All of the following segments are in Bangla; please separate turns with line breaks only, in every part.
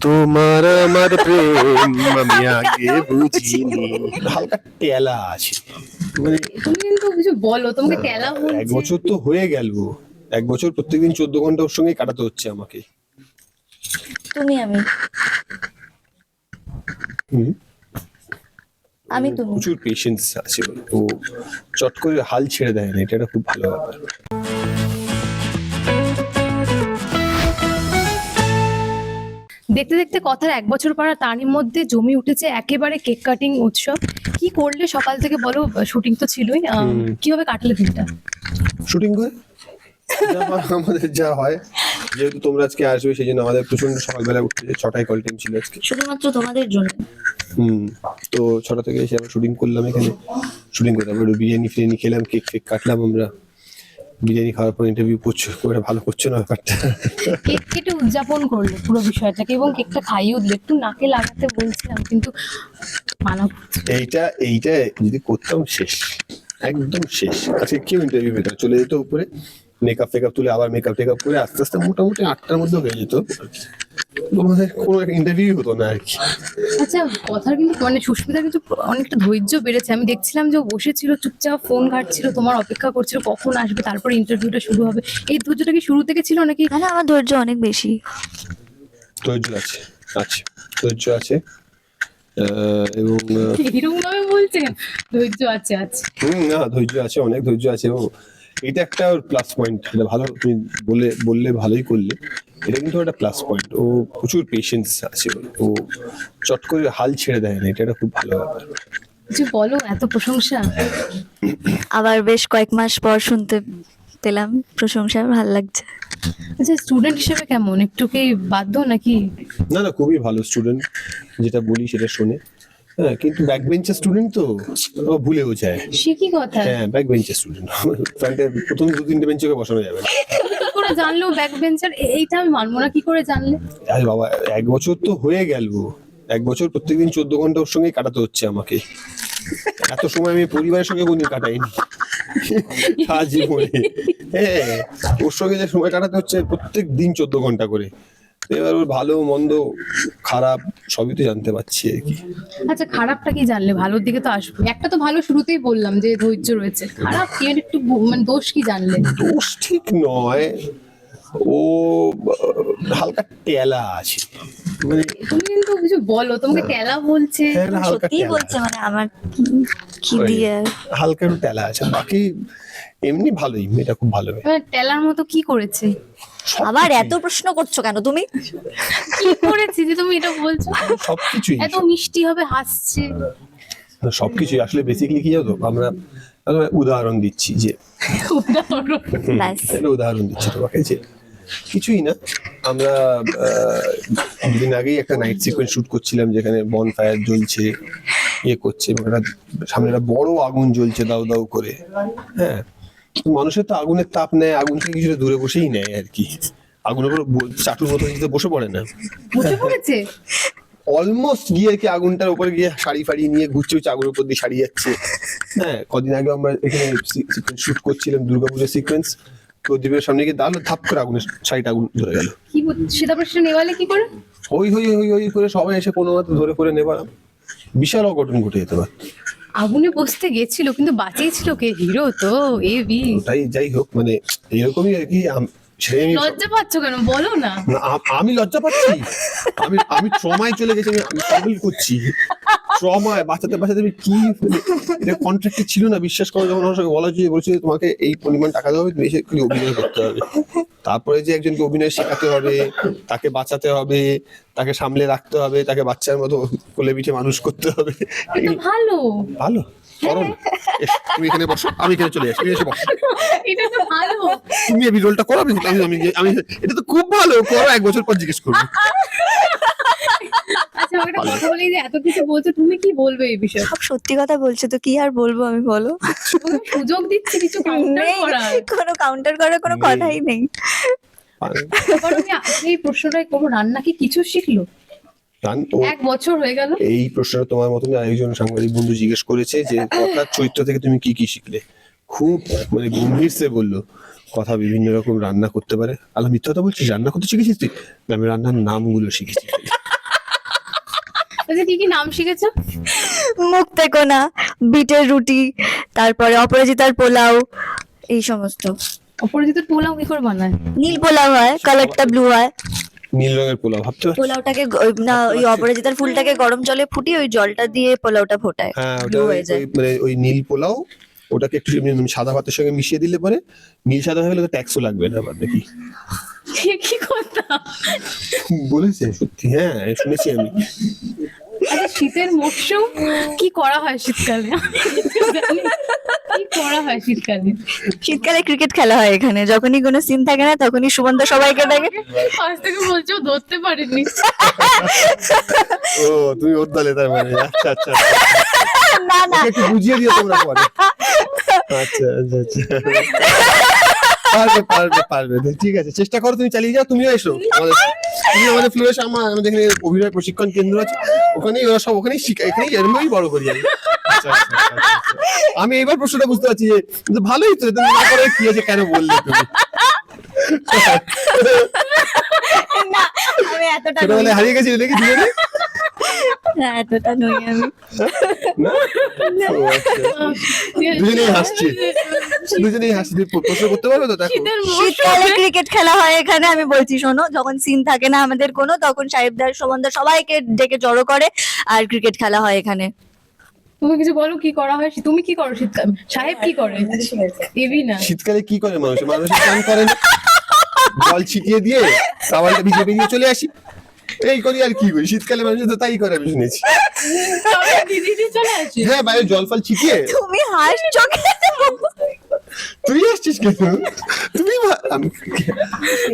তোমার আমার প্রেম আমি আগে বুঝিনি। হালকা টেলা আছে। মানে
তুমি কিন্তু কিছু বলো তোমাকে টেলা
এক বছর তো হয়ে গেল। এক বছর প্রত্যেকদিন চোদ্দ ঘণ্টা ওর সঙ্গে কাটাতে হচ্ছে আমাকে।
তুমি আমি।
হুম।
আমি তুমি।
প্রচুর পেশেন্স আছে। ও চট করে হাল ছেড়ে দেয় না এটা একটা খুব ভালো ব্যাপার।
দেখতে দেখতে কথার এক বছর পর তারই মধ্যে জমি উঠেছে একেবারে কেক কাটিং উৎসব। কি করলে সকাল থেকে বলো শুটিং তো ছিলই কীভাবে কাটলে দিনটা?
শুটিং করে আমাদের যা হয়। যেহেতু তোমরা আজকে আসবে সেই জন্য আমাদের প্রচণ্ড সকালবেলা উঠতে ছটায় কল টাইম ছিল আজকে।
শুধুমাত্র তোমাদের জন্য।
হুম তো ছটা থেকে এসে আবার শুটিং করলাম এখানে। শুটিং করলাম একটু বিরিয়ানি ফিরিয়ানি খেলাম কেক ফেক কাটলাম আমরা। বিরিয়ানি খাওয়ার পর ইন্টারভিউ করছ খুব একটা ভালো করছ না ব্যাপারটা?
কেক কেটে উদযাপন করল পুরো বিষয়টাকে এবং কেকটা খাইয়েও দিল। একটু নাকে লাগাতে বলছিলাম কিন্তু মানা।
এইটা এইটা যদি করতাম শেষ একদম শেষ। আজকে কেউ ইন্টারভিউ পেতাম চলে যেত উপরে। মেকআপ ফেকআপ তুলে আবার মেকআপ টেকআপ করে আস্তে আস্তে মোটামুটি আটটার মধ্যে হয়ে যেত। তোমাদের কোনো ইন্টারভিউ হতো না আর কি।
আচ্ছা কথার কিন্তু মানে সুস্মিতা কিন্তু অনেকটা ধৈর্য বেড়েছে। আমি দেখছিলাম যে ও বসেছিল চুপচাপ ফোন ঘাটছিল তোমার অপেক্ষা করছিল কখন আসবে তারপরে ইন্টারভিউটা শুরু হবে। এই ধৈর্যটা কি শুরু থেকে ছিল নাকি?
মানে আমার ধৈর্য অনেক বেশি।
ধৈর্য আছে আছে ধৈর্য আছে। আহ, এবং
এরকম ভাবে বলছে ধৈর্য আছে আছে।
হুম না ধৈর্য আছে অনেক ধৈর্য আছে। ও এটা একটা ওর প্লাস পয়েন্ট এটা ভালো তুমি বলে বললে ভালোই করলে। এটা কিন্তু একটা প্লাস পয়েন্ট ও প্রচুর পেশেন্স আছে। ও চট করে হাল ছেড়ে দেয় না এটা একটা খুব ভালো ব্যাপার।
কিছু বলো এত প্রশংসা।
আবার বেশ কয়েক মাস পর শুনতে পেলাম প্রশংসা ভালো লাগছে।
আচ্ছা স্টুডেন্ট হিসেবে কেমন? একটু কি বাধ্য নাকি?
না না খুবই ভালো স্টুডেন্ট যেটা বলি সেটা শোনে। হ্যাঁ কিন্তু ব্যাক বেঞ্চের স্টুডেন্ট তো ভুলেও যায়।
সে কি কথা?
হ্যাঁ ব্যাক বেঞ্চের স্টুডেন্ট ফ্রন্টে প্রথম দু তিনটে বেঞ্চে বসানো যাবে। না
করে জানলো ব্যাক বেঞ্চার এইটা আমি মানবো না কি করে জানলে?
আরে বাবা এক বছর তো হয়ে গেল। এক বছর প্রত্যেকদিন চোদ্দ ঘণ্টা ওর সঙ্গে কাটাতে হচ্ছে আমাকে। এত সময় আমি পরিবারের সঙ্গে কোনদিন কাটাইনি। সারা জীবনে। হ্যাঁ ওর সঙ্গে যে সময় কাটাতে হচ্ছে প্রত্যেক দিন চোদ্দ ঘণ্টা করে। এবার ওর ভালো মন্দ খারাপ সবই তো জানতে পারছি আর কি।
আচ্ছা খারাপটা কি জানলে? ভালোর দিকে তো আসবে। একটা তো ভালো শুরুতেই বললাম যে ধৈর্য রয়েছে। খারাপ কি? একটু মানে দোষ কি জানলে?
দোষ ঠিক নয়। ও হালকা টেলা আছে। মানে
তুমি কিন্তু কিছু বলো তোমাকে টেলা বলছে।
হ্যাঁ, হালকা
বলছে মানে আমার কি- কি দিয়ে?
হালকা টেলা আছে। বাকি এমনি ভালোই মেয়েটা খুব ভালো মেয়ে।
টেলার মতো কি করেছে?
আবার এত প্রশ্ন করছ কেন তুমি?
কি করেছে যে তুমি এটা বলছো?
সবকিছুই।
এত মিষ্টি হবে হাসছে।
সবকিছুই। আসলে বেসিক্যালি কি জানো তো আমরা উদাহরণ দিচ্ছি যে
উদাহরণ।
ব্যাস
একটা উদাহরণ দিচ্ছি তোমাকে যে কিছুই না আমরা দুদিন আগেই একটা নাইট সিকোয়েন্স শুট করছিলাম যেখানে বন ফায়ার জ্বলছে ইয়ে করছে এবং একটা সামনে একটা বড় আগুন জ্বলছে দাউ দাউ করে। হ্যাঁ মানুষের তো আগুনের তাপ নেয় আগুন থেকে কিছুটা দূরে বসেই নেয় আর কি। আগুনের উপর চাটুর মতো নিজে বসে পড়ে না।
বুঝে পড়েছে?
অলমোস্ট গিয়ে কি আগুনটার উপরে গিয়ে শাড়ি ফাড়ি নিয়ে ঘুরছে হচ্ছে আগুনের উপর দিয়ে শাড়ি যাচ্ছে। হ্যাঁ কদিন আগে আমরা এখানে শুট করছিলাম দুর্গাপুজোর সিকোয়েন্স প্রদীপের সামনে গিয়ে দাঁড়াল থাপ করে আগুনের শাড়িটা আগুন ধরে গেল।
কি সেটা সেটা নেওয়ালে কি করে?
হই হই হই হই করে সবাই এসে কোনো মতো ধরে করে নেবার। বিশাল অঘটন ঘটে যেতে পারে।
আগুনে বসতে গেছিল কিন্তু বাঁচিয়েছিল কে? হিরো তো এ বি।
তাই যাই হোক মানে এরকমই আর কি আমি
লজ্জা পাচ্ছ কেন? বলো না।
না, আমি লজ্জা পাচ্ছি। আমি আমি ট্রমায় চলে গেছি আমি- ট্রাভেল করছি। ট্রমায় বাঁচাতে বাঁচাতে আমি কি মানে এটা কন্ট্রাক্টে ছিল না বিশ্বাস করো যখন আমার সঙ্গে বলা হচ্ছে বলছে তোমাকে এই পরিমাণ টাকা দেওয়া হবে তুমি এসে অভিনয় করতে হবে। তারপরে যে একজনকে অভিনয় শেখাতে হবে তাকে বাঁচাতে হবে তাকে সামলে রাখতে হবে তাকে বাচ্চার মতো কোলে পিঠে মানুষ করতে হবে।
ভালো।
ভালো? করো তুমি এখানে বসো আমি এখানে চলে আসি তুমি এসে বসো।
এটা তো ভালো।
তুমি এই রোলটা করো আমি- আমি এটা তো খুব ভালো করো এক বছর পর জিজ্ঞেস করব।
একটা কথা বলি যে এত কিছু বলছো তুমি কি বলবে এই বিষয়ে?
সব সত্যি কথা বলছো তো কি আর বলব আমি বলো?
সুযোগ দিচ্ছি কিছু কাউন্টার করার?
কোনো কাউন্টার করার কোনো কথাই নেই।
এই প্রশ্নটাই করব রান্না কি কিছু শিখলো? এক বছর হয়ে গেল।
এই প্রশ্নটা তোমার মতন আরেকজন সাংবাদিক বন্ধু জিজ্ঞেস করেছে যে কথার চরিত্র থেকে তুমি কি কি শিখলে? খুব মানে গম্ভীর সে বলল কথা বিভিন্ন রকম রান্না করতে পারে। আলো মিথ্যা কথা বলছিস? রান্না করতে শিখেছিস তুই? আমি রান্নার নামগুলো শিখেছি।
আচ্ছা কি কি নাম শিখেছো?
মুক্তে কোনা বিটের রুটি তারপরে অপরাজিতার পোলাও এই সমস্ত।
অপরাজিতার পোলাও কি করে বানায়?
নীল পোলাও হয় কালারটা ব্লু হয়।
নীল রঙের পোলাও ভাবতে পারছ।
পোলাওটাকে গ- না ওই অপরাজিতার ফুলটাকে গরম জলে ফুটিয়ে ওই জলটা দিয়ে পোলাওটা ফোটায়।
হ্যাঁ ওটা
ব্লু হয়ে যায়।
ওই মানে ওই নীল পোলাও ওটাকে একটু এমনি সাদা ভাতের সঙ্গে মিশিয়ে দিলে পরে নীল সাদা হয়ে গেলে তো ট্যাক্সও লাগবে না আবার দেখি
এ কি কথা
বলেছে সত্যি হ্যাঁ শুনেছি আমি।
আচ্ছা শীতের মরশুম কি করা হয় শীতকালে। কি করা হয় শীতকালে?
শীতকালে ক্রিকেট খেলা হয় এখানে। যখনই কোনো সিন থাকে না তখনই সুমন্ত সবাইকে ডাকে।
আজ থেকে বলছো ধরতে পারিনি।
ও তুমি ওর দলে তার মানে। আচ্ছা আচ্ছা আচ্ছা।
না না।
বুঝিয়ে দিও তোমরা পরে। আচ্ছা আচ্ছা আচ্ছা। পারবে পারবে পারবে। ঠিক আছে চেষ্টা করো তুমি চালিয়ে যাও তুমিও এসো। তুমি আমাদের ফ্লোরে আমার আমাদের এখানে অভিনয় প্রশিক্ষণ কেন্দ্র আছে। ওখানেই ওরা সব ওখানেই শিখা এখানেই এরমই বড় করি আমি। আচ্ছা, আচ্ছা, আচ্ছা। আমি এবার প্রশ্নটা বুঝতে পারছি যে ভালোই তো তুমি না করে কি আছে কেন বললে তুমি?
না আমি এতটা
ছোটবেলায় হারিয়ে গেছি দেখি দুজনে।
না, এতটা নই আমি।
না? ও। দুজনেই হাসছে। দুজনেই তুমি প্রশ্ন করতে পারবে তো? দেখো।
শীতকালে ক্রিকেট খেলা হয় এখানে আমি বলছি শোনো যখন সিন থাকে না আমাদের কোনো তখন সাহেবদার সম্বন্ধে সবাইকে ডেকে জড়ো করে আর ক্রিকেট খেলা হয় এখানে।
তুমি কিছু বলো কি করা হয়? তুমি কি করো শীতকালে? সাহেব কি করে? এবি না।
শীতকালে কি করে মানুষ? মানুষ স্নান করে না? জল ছিটিয়ে দিয়ে সাবানটা ভিজে বেরিয়ে চলে আসি। এই করি আর কি করি? শীতকালে মানুষ তো তাই করে আমি শুনেছি।
তবে দিদি দিদি চলে আসে?
হ্যাঁ বাইরে জল ফল ছিটিয়ে।
তুমি হাসছো কেন?
তুই আসছিস কেন? তুমি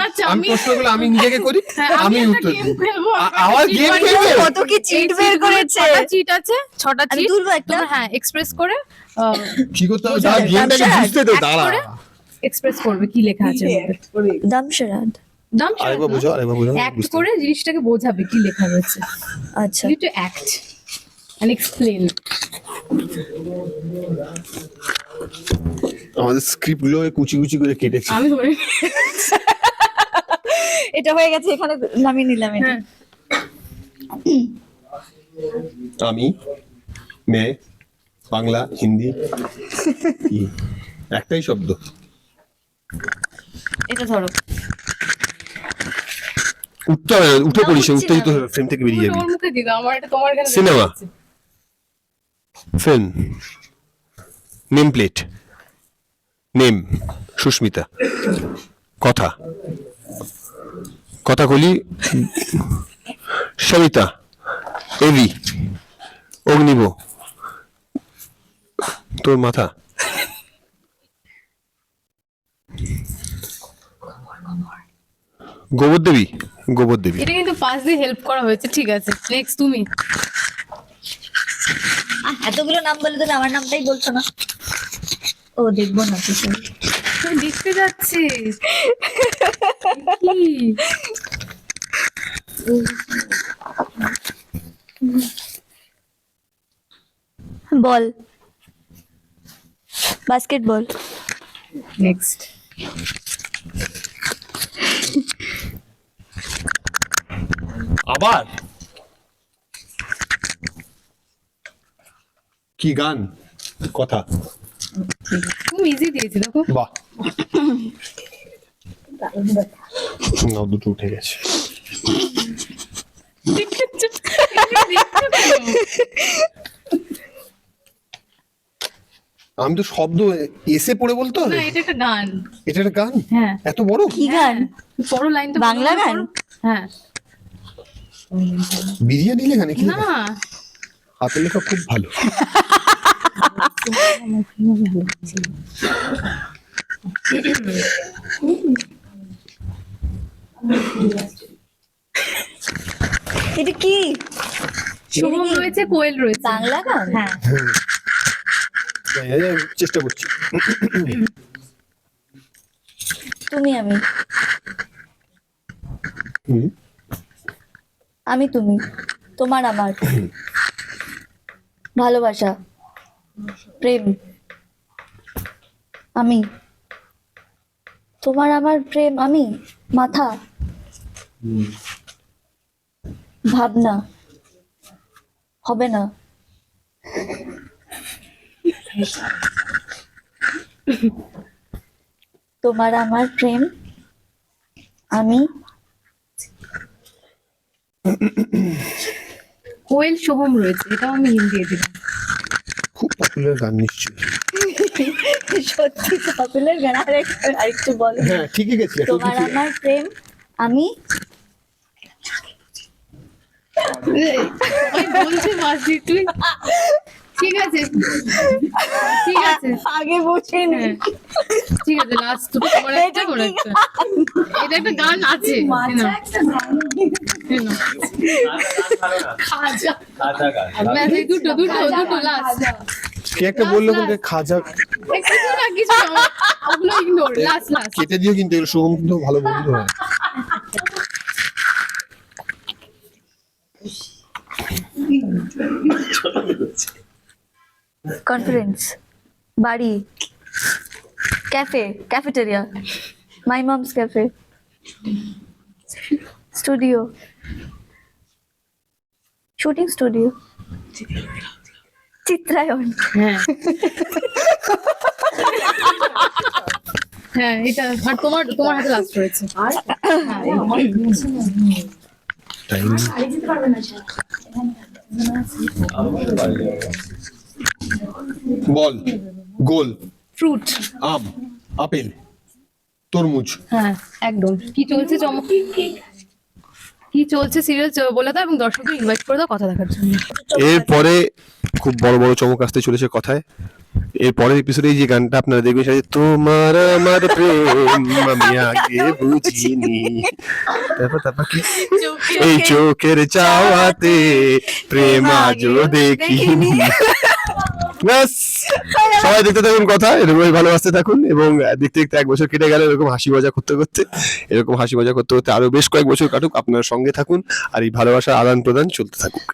আচ্ছা
আমি প্রশ্নগুলো আমি নিজেকে করি
হ্যাঁ,
আমি উত্তর আবার খেলবে?
কত কি চিট বের করেছে
ছটা চিট আছে ছটা চিট
তুলবো একটা?
হ্যাঁ এক্সপ্রেস করে আহ,
কি করতে হবে? দাঁড়া গেমটাকে বুঝতে দে দাঁড়া।
এক্সপ্রেস করবে কি লেখা আছে
দামশরাদ
দাম
আরেকবার বোঝাও আরেকবার বোঝাও
অ্যাক্ট করে জিনিসটাকে বোঝাবে কি লেখা রয়েছে।
আচ্ছা।
You to act and explain.
আমাদের স্ক্রিপ্টগুলো কুচি কুচি করে কেটেছি।
আমি ধরে
এটা হয়ে গেছে এখানে নামিয়ে নিলাম এটা।
হ্যাঁ।
আমি মেয়ে বাংলা হিন্দি একটাই শব্দ।
এটা ধরো।
উঠতে উঠে পড়িস উঠতেই তো। ফ্রেম থেকে বেরিয়ে যাবি।
ওর মুখে দিদা আমার এটা তোমার এখানে দেখা
Cinema.
যাচ্ছে।
Frame name plate name Susmita কথা কথা কলি সবিতা এভি অগ্নিব তোর মাথা গোবর দেবী গোবর দেবী
এটা কিন্তু পাশ দিয়ে হেল্প করা হয়েছে, ঠিক আছে নেক্সট তুমি।
এতগুলো নাম বলে তুমি আমার নামটাই বলছো না। ও দেখব না।
তুমি দেখতে যাচ্ছিস?
বল। বাস্কেটবল।
নেক্সট
আবার? কি গান? কথা।
খুব ইজি দিয়েছি দেখো।
বাহ। না দুটো উঠে গেছে। আমি তো শব্দ এসে পড়ে বলতো?
না এটা একটা গান।
এটা একটা গান?
হ্যাঁ।
এত বড়?
কি গান?
বড় লাইনটা
বাংলা গান?
হ্যাঁ।
বিরিয়ানি লেখা নাকি?
না।
হাতের লেখা খুব ভালো।
এটা কি?
শুভম রয়েছে কোয়েল রয়েছে।
বাংলা গান?
হ্যাঁ।
চেষ্টা করছি।
তুমি আমি। আমি তুমি। তোমার আমার। ভালোবাসা প্রেম। আমি। তোমার আমার প্রেম আমি? মাথা। ভাবনা। হবে না। তোমার আমার প্রেম আমি।
কোয়েল সোহম রয়েছে এটাও আমি হিন্দি দিয়ে দিলাম
খুব গান নিশ্চয়ই।
সত্যি কাপিলের গান আরেকটু আরেকটু বলো।
হ্যাঁ ঠিকই গেছি
তোমার আমার প্রেম আমি
বলছে মাসি তুই ঠিক আছে। ঠিক আছে।
আগে বুঝিনি
হ্যাঁ। ঠিক আছে লাস্ট তোমার একটা বড় একটা এটা একটা গান আছে। এই নাও।
খাজা।
এই দুটো দুটো দুটো লাস্ট
কে একটা বলল কিন্তু খাজা
কিছু না কিছু না ওগুলো ইগনোর লাস্ট লাস্ট
কেটে দিও কিন্তু এগুলো সোহম কিন্তু ভালো বন্ধু হয়।
কনফারেন্স বাড়ি। Cafe cafeteria my mom's cafe studio shooting studio চিত্রায়ন
হ্যাঁ। হ্যাঁ এটা আর তোমার তোমার হাতে লাস্ট রয়েছে।
টাইম বল গোল
ফ্রুট
আম আপেল তরমুজ।
হ্যাঁ একদম। কি চলছে চমক? কি চলছে সিরিয়াল বলে দাও এবং দর্শকদের ইনভাইট করে দাও কথা দেখার জন্য।
এরপরে খুব বড় বড় চমক আসতে চলেছে কথায়। এর পরের এপিসোডে যে গানটা আপনারা দেখবেন সেটা তোমার আমার প্রেম আমি আগে বুঝিনি। তারপর তারপর কি? এই চোখের চাওয়াতে প্রেম আজও দেখিনি। ব্যাস! সবাই দেখতে থাকুন কথা এরকমই ভালোবাসতে থাকুন এবং দেখতে দেখতে এক বছর কেটে গেল এরকম হাসি মজা করতে করতে এরকম হাসি মজা করতে করতে আরও বেশ কয়েক বছর কাটুক আপনার সঙ্গে থাকুন আর এই ভালোবাসার আদান প্রদান চলতে থাকুক।